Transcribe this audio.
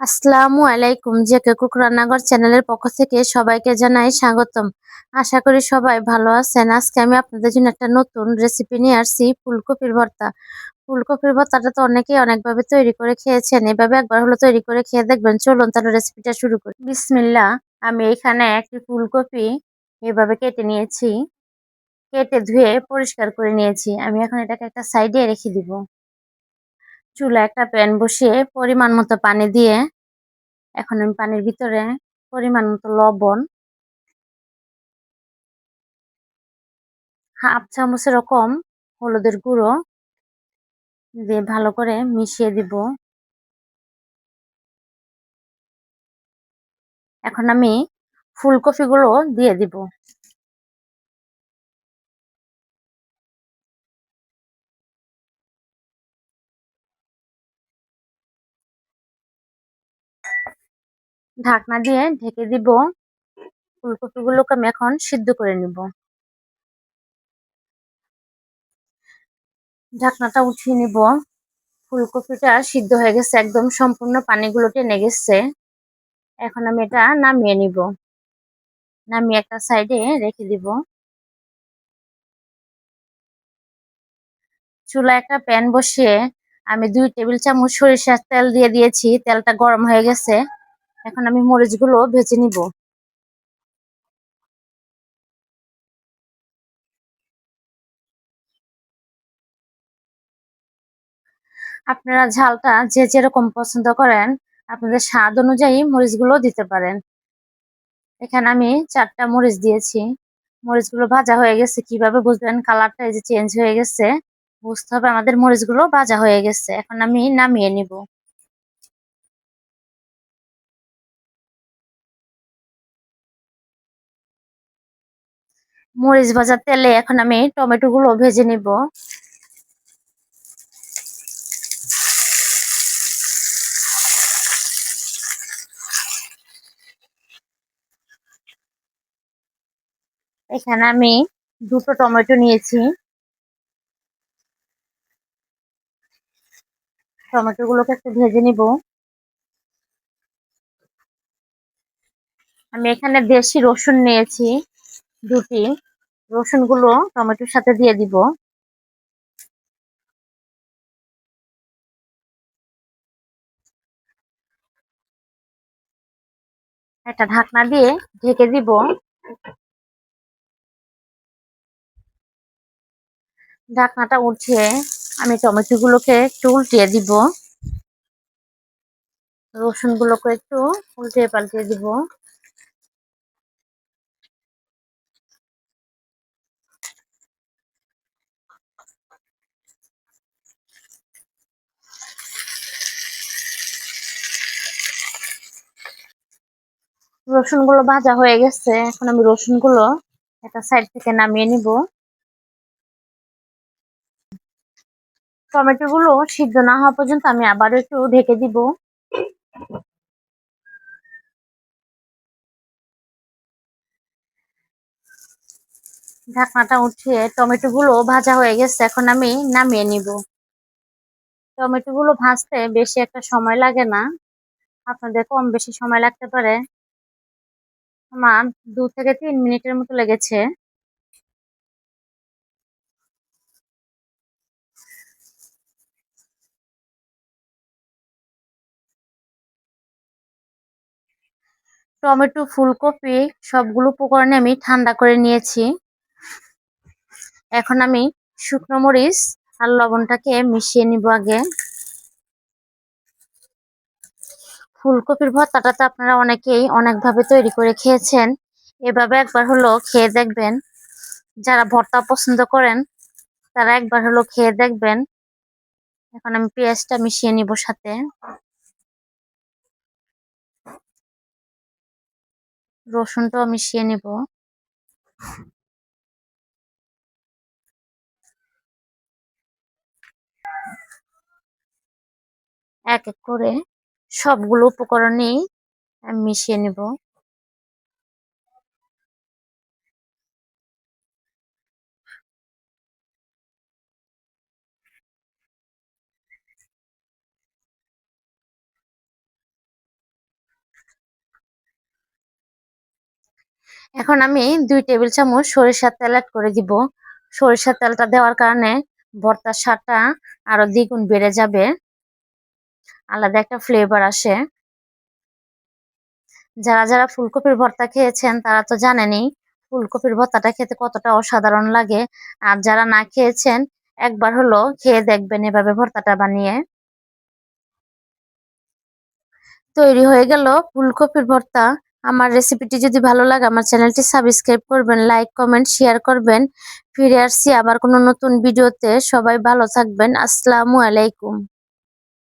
আসসালামু আলাইকুম। JK cook রান্নাঘর চ্যানেলের পক্ষ থেকে সবাইকে জানাই স্বাগতম। আশা করি সবাই ভালো আছেন। আজকে আমি আপনাদের জন্য একটা নতুন রেসিপি নিয়ে আসছি, ফুলকপির ভর্তা। ফুলকপির ভর্তাটা তো অনেকেই অনেকভাবে তৈরি করে খেয়েছেন। এভাবে একবার হলো তৈরি করে খেয়ে দেখবেন। চলুন তাহলে রেসিপিটা শুরু করি। বিসমিল্লা আমি এখানে একটি ফুলকপি এভাবে কেটে নিয়েছি। কেটে ধুয়ে পরিষ্কার করে নিয়েছি। আমি এখন এটাকে একটা সাইডে রেখে দিব। চুলা একটা প্যান বসিয়ে পরিমাণ মতো পানি দিয়ে, এখন আমি পানির ভিতরে পরিমাণ মতো লবণ, হাফ চামচ এরকম হলুদের গুঁড়ো দিয়ে ভালো করে মিশিয়ে দিব। এখন আমি ফুলকপিগুলো দিয়ে দিব। ঢাকনা দিয়ে ঢেকে দিব। ফুলকপিগুলোকে আমি এখন সিদ্ধ করে নিব। ঢাকনাটা উঠিয়ে নিব। ফুলকপিটা সিদ্ধ হয়ে গেছে, একদম সম্পূর্ণ পানিগুলো টেনে গেছে। এখন আমি এটা নামিয়ে নিব। নামিয়ে একটা সাইডে রেখে দিব। চুলা একটা প্যান বসিয়ে আমি দুই টেবিল চামচ সরিষার তেল দিয়ে দিয়েছি। তেলটা গরম হয়ে গেছে। এখন আমি মরিচগুলো ভেজে নিব। আপনারা ঝালটা যে যেরকম পছন্দ করেন, আপনাদের স্বাদ অনুযায়ী মরিচগুলো দিতে পারেন। এখানে আমি চারটা মরিচ দিয়েছি। মরিচগুলো ভাজা হয়ে গেছে, কীভাবে বুঝবেন? কালারটা এই যে চেঞ্জ হয়ে গেছে। বুঝতে হবে আমাদের মরিচগুলো ভাজা হয়ে গেছে। এখন আমি নামিয়ে নিব। মরিচ ভাজার তেলে এখন আমি টমেটো গুলো ভেজে নিব। এখানে আমি দুটো টমেটো নিয়েছি। টমেটো গুলোকে একটু ভেজে নিব। আমি এখানে দেশি রসুন নিয়েছি। দুটি রসুনগুলো টমেটোর সাথে দিয়ে দিব। একটা ঢাকনা দিয়ে ঢেকে দিব। ঢাকনাটা উঠিয়ে আমি টমেটো গুলোকে একটু উল্টিয়ে দিব। রসুন গুলোকে একটু উল্টে পাল্টে দিব। রসুনগুলো ভাজা হয়ে গেছে, এখন আমি রসুনগুলো একটা সাইড থেকে নামিয়ে নিব। টমেটো গুলো সিদ্ধ না হওয়া পর্যন্ত আমি আবার একটু ঢেকে দিব। ঢাকনাটা উঠিয়ে টমেটো গুলো ভাজা হয়ে গেছে, এখন আমি নামিয়ে নিব। টমেটো গুলো ভাজতে বেশি একটা সময় লাগে না। আপনাদের কম বেশি সময় লাগতে পারে। আমার দু থেকে তিন মিনিটের মতো লেগেছে। টমেটো, ফুলকপি, সবগুলো উপকরণে আমি ঠান্ডা করে নিয়েছি। এখন আমি শুকনো মরিচ আর লবণটাকে মিশিয়ে নিব আগে। ফুলকপির ভর্তাটা তো আপনারা অনেকেই অনেকভাবে তৈরি করে খেয়েছেন। এভাবে একবার হলো খেয়ে দেখবেন। যারা ভর্তা পছন্দ করেন, তারা একবার হলো খেয়ে দেখবেন। এখন আমি পেঁয়াজটা মিশিয়ে নিব সাথে। রসুনটাও মিশিয়ে নিব। এক এক করে সবগুলো উপকরণেই মিশিয়ে নেব। এখন আমি দুই টেবিল চামচ সরিষার তেল অ্যাড করে দিব। সরিষার তেলটা দেওয়ার কারণে ভর্তার স্বাদটা আরও দ্বিগুণ বেড়ে যাবে। আলাদা একটা ফ্লেভার আসে। যারা যারা ফুলকপির ভর্তা খেয়েছেন, তারা তো জানেনই ফুলকপির ভর্তাটা খেতে কতটা অসাধারণ লাগে। আর যারা না খেয়েছেন, একবার হলো খেয়ে দেখবেন এভাবে ভর্তাটা বানিয়ে। তৈরি হয়ে গেল ফুলকপির ভর্তা। আমার রেসিপিটি যদি ভালো লাগে, আমার চ্যানেলটি সাবস্ক্রাইব করবেন লাইক কমেন্ট শেয়ার করবেন। ফিরে আসছি আবার কোনো নতুন ভিডিওতে সবাই ভালো থাকবেন। আসসালামু আলাইকুম।